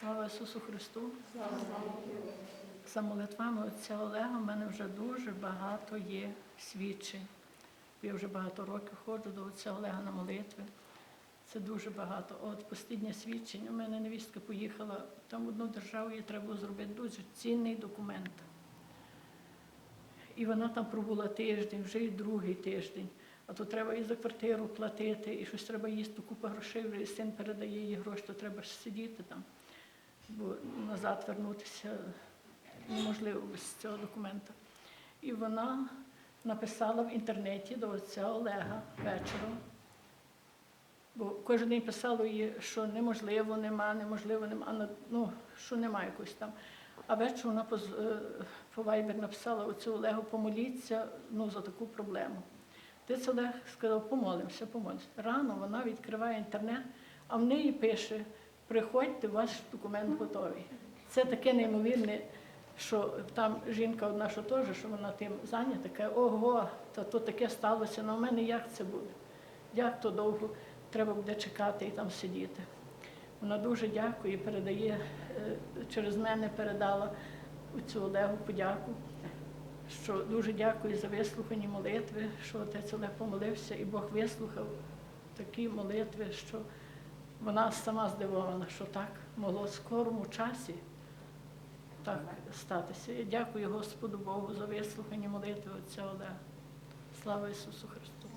Слава Ісусу Христу! За молитвами отця Олега в мене вже дуже багато є свідчень. Я вже багато років ходжу до отця Олега на молитви. Це дуже багато. От останнє свідчення. У мене невістка поїхала там в одну державу, їй треба зробити дуже цінний документ. І вона там пробула тиждень, вже і другий тиждень. А то треба і за квартиру платити, і щось треба їсти, купа грошей, вже і син передає їй гроші, то треба ж сидіти там, бо назад вернутися неможливо без цього документа. І вона написала в інтернеті до отця Олега вечором. Бо кожен день писало їй, що неможливо, нема, неможливо, нема, ну, що нема якось там. А ввечері вона по, е, по Viber написала оцю Олегу, помоліться ну, за таку проблему. Отець Олег сказав, помолимося, помолимося. Рано вона відкриває інтернет, а в неї пише, приходьте, ваш документ готовий. Це таке неймовірне, що там жінка одна, що теж, що вона тим зайнята, каже, ого, та то таке сталося, але в мене як це буде? Як то довго треба буде чекати і там сидіти? Вона дуже дякує, передає, е, через мене передала цю Олегу подяку, що дуже дякую за вислухані молитви, що отець Олег помолився, і Бог вислухав такі молитви, що вона сама здивована, що так могло в скорому часі так статися. Я дякую Господу Богу за вислухання молитви отця Олега. Слава Ісусу Христу!